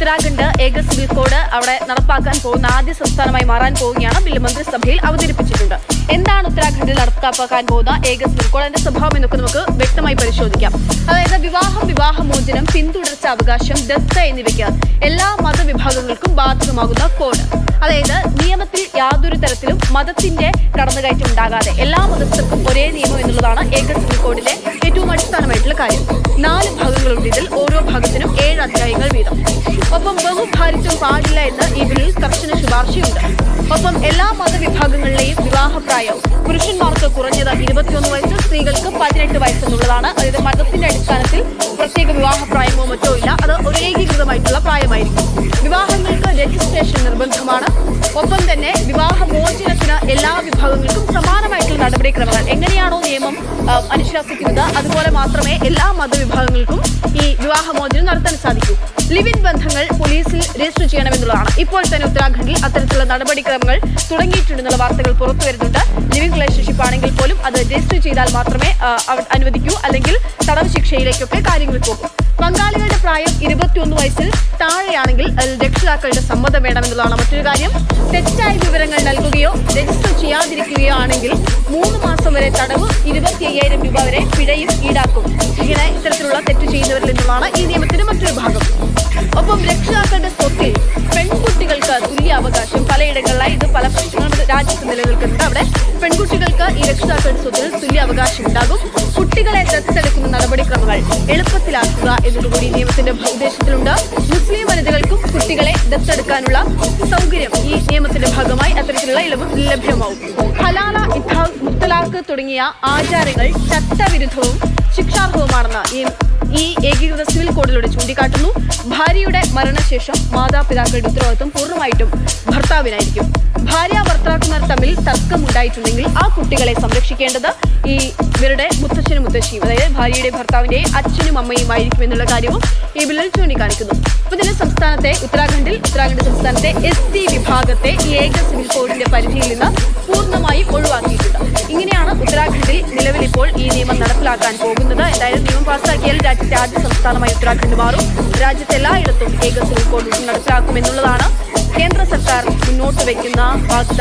ഉത്തരാഖണ്ഡ് ഏക civil code അവിടെ നടപ്പാക്കാൻ പോകുന്ന ആദ്യ സംസ്ഥാനമായി മാറാൻ പോവുകയാണ് ബില്ല് മന്ത്രിസഭയിൽ അവതരിപ്പിച്ചിട്ടുണ്ട്. എന്താണ് ഉത്തരാഖണ്ഡിൽ നടപ്പാക്കാൻ പോകുന്ന ഏക സിവിൽ കോഡ്? അതിന്റെ സ്വഭാവം എന്നൊക്കെ നമുക്ക് വ്യക്തമായി പരിശോധിക്കാം. അതായത് വിവാഹം വിവാഹമോചനം പിന്തുടർച്ച അവകാശം ദത്ത എന്നിവയ്ക്ക് എല്ലാ മതവിഭാഗങ്ങൾക്കും ബാധകമാകുന്ന കോഡ്. അതായത് നിയമത്തിൽ യാതൊരു തരത്തിലും മതത്തിന്റെ കടന്നുകയറ്റം ഉണ്ടാകാതെ എല്ലാ മതസ്ഥർക്കും ഒരേ നിയമം എന്നുള്ളതാണ് ഏക സിവിൽ കോഡിലെ ഏറ്റവും അടിസ്ഥാനമായിട്ടുള്ള കാര്യം. നാല് ഭാഗങ്ങളുണ്ട് ഇതിൽ ഓരോ ഭാഗത്തിനും ഏഴ് അധ്യായങ്ങൾ വീതം. ഒപ്പം ബഹുഭാരിത്വം പാടില്ല എന്ന് ഈ ബില്ലിൽ കർശന ശുപാർശയുണ്ട്. ഒപ്പം എല്ലാ മതവിഭാഗങ്ങളിലെയും വിവാഹപ്രായവും പുരുഷന്മാർക്ക് കുറഞ്ഞത് ഇരുപത്തിയൊന്ന് വയസ്സ് സ്ത്രീകൾക്ക് പതിനെട്ട് വയസ്സെന്നുള്ളതാണ്. അതായത് മതത്തിന്റെ അടിസ്ഥാനത്തിൽ പ്രത്യേക വിവാഹപ്രായമോ മറ്റോ ഇല്ല. അത് ഒരു ഏകീകൃതമായിട്ടുള്ള പ്രായമായിരിക്കും. വിവാഹങ്ങൾക്ക് രജിസ്ട്രേഷൻ നിർബന്ധമാണ്. ഒപ്പം തന്നെ വിവാഹമോചനത്തിന് എല്ലാ വിഭാഗങ്ങൾക്കും സമാനമായിട്ടുള്ള നടപടിക്രമങ്ങൾ എങ്ങനെയാണോ നിയമം അനുശാസിക്കുന്നത് അതുപോലെ മാത്രമേ എല്ലാ മതവിഭാഗങ്ങൾക്കും ഈ വിവാഹമോചനം നടത്താൻ സാധിക്കൂ. ലിവിൻ ബന്ധങ്ങൾ പോലീസിൽ രജിസ്റ്റർ ചെയ്യണമെന്നുള്ളതാണ്. ഇപ്പോൾ തന്നെ ഉത്തരാഖണ്ഡിൽ അത്തരത്തിലുള്ള നടപടിക്രമങ്ങൾ തുടങ്ങിയിട്ടുണ്ടെന്നുള്ള വാർത്തകൾ പുറത്തു വരുന്നുണ്ട്. ലിവിംഗ് റിലേഷൻഷിപ്പ് ആണെങ്കിൽ പോലും അത് രജിസ്റ്റർ ചെയ്താൽ മാത്രമേ അനുവദിക്കൂ. അല്ലെങ്കിൽ തടവ് ശിക്ഷയിലേക്കൊക്കെ കാര്യങ്ങൾ പോകും. ഇരുപത്തിയൊന്ന് വയസ്സിൽ താഴെയാണെങ്കിൽ രക്ഷിതാക്കളുടെ സമ്മതം വേണമെന്നുള്ളതാണ് മറ്റൊരു കാര്യം. തെറ്റായ വിവരങ്ങൾ നൽകുകയോ രജിസ്റ്റർ ചെയ്യാതിരിക്കുകയോ ആണെങ്കിൽ മൂന്ന് മാസം വരെ തടവ് ഇരുപത്തി അയ്യായിരം രൂപ വരെ പിഴയും ഈടാക്കും. ഇങ്ങനെ ഇത്തരത്തിലുള്ള തെറ്റ് ചെയ്യുന്നവരിൽ നിന്നുമാണ് ഈ നിയമത്തിന്റെ മറ്റൊരു ഭാഗം. ഒപ്പം രക്ഷിതാക്കളുടെ സ്വത്തിൽ പെൺകുട്ടികൾക്ക് തുല്യ അവകാശം പലയിടങ്ങളിലായി ഇത് പല രാജ്യത്ത് നിലനിൽക്കുന്നുണ്ട്. അവിടെ പെൺകുട്ടികൾക്ക് ഈ രക്ഷിതാക്കളുടെ സ്വത്തിൽ തുല്യ അവകാശം ഉണ്ടാകും കുട്ടികളെ ദത്തെടുക്കുന്ന നടപടിക്രമങ്ങൾ എളുപ്പത്തിലാക്കുക എന്നതുകൂടി നിയമത്തിന്റെ ഉദ്ദേശത്തിലുണ്ട്. മുസ്ലിം വനിതകൾക്കും കുട്ടികളെ ദത്തെടുക്കാനുള്ള സൗകര്യം ഈ നിയമത്തിന്റെ ഭാഗമായി അത്തരത്തിലുള്ള ഇളവ് ലഭ്യമാവും. ഹലാല ഇഥാ മുത്തലാഖ് തുടങ്ങിയ ആചാരങ്ങൾ ചട്ടവിരുദ്ധവും ശിക്ഷാർഹവുമാണെന്ന് ഈ ഈ ഏകീകൃത സിവിൽ കോഡിലൂടെ ചൂണ്ടിക്കാട്ടുന്നു. ഭാര്യയുടെ മരണശേഷം മാതാപിതാക്കളുടെ ഉത്തരവാദിത്വം പൂർണമായിട്ടും ഭർത്താവിനായിരിക്കും. ഭാര്യ ഭർത്താക്കന്മാർ തമ്മിൽ തർക്കമുണ്ടായിട്ടുണ്ടെങ്കിൽ ആ കുട്ടികളെ സംരക്ഷിക്കേണ്ടത് ഈ ഇവരുടെ മുത്തച്ഛനും മുത്തശ്ശിയും അതായത് ഭാര്യയുടെ ഭർത്താവിന്റെ അച്ഛനും അമ്മയും ആയിരിക്കും എന്നുള്ള കാര്യവും ഈ ബില്ലിൽ ചൂണ്ടിക്കാണിക്കുന്നു. അപ്പൊ ഇതിന് സംസ്ഥാനത്തെ ഉത്തരാഖണ്ഡിൽ ഉത്തരാഖണ്ഡ് സംസ്ഥാനത്തെ എസ് ടി വിഭാഗത്തെ ഏക സിവിൽ കോഡിന്റെ പരിധിയിൽ നിന്ന് പൂർണമായും ഒഴിവാക്കിയിട്ടുണ്ട്. ഇങ്ങനെയാണ് ഉത്തരാഖണ്ഡിൽ നിലവിൽ ഇപ്പോൾ ഈ നിയമം നടപ്പിലാക്കാൻ പോകുന്നത്. എന്തായാലും നിയമം പാസ്സാക്കിയാൽ രാജ്യത്തെ ആദ്യ സംസ്ഥാനമായി ഉത്തരാഖണ്ഡ് മാറും. രാജ്യത്തെ എല്ലായിടത്തും ഏക സിവിൽ കോഡ് നടപ്പിലാക്കുമെന്നുള്ളതാണ് കേന്ദ്ര സർക്കാർ മുന്നോട്ട് വയ്ക്കുന്ന വാഗ്ദാനം.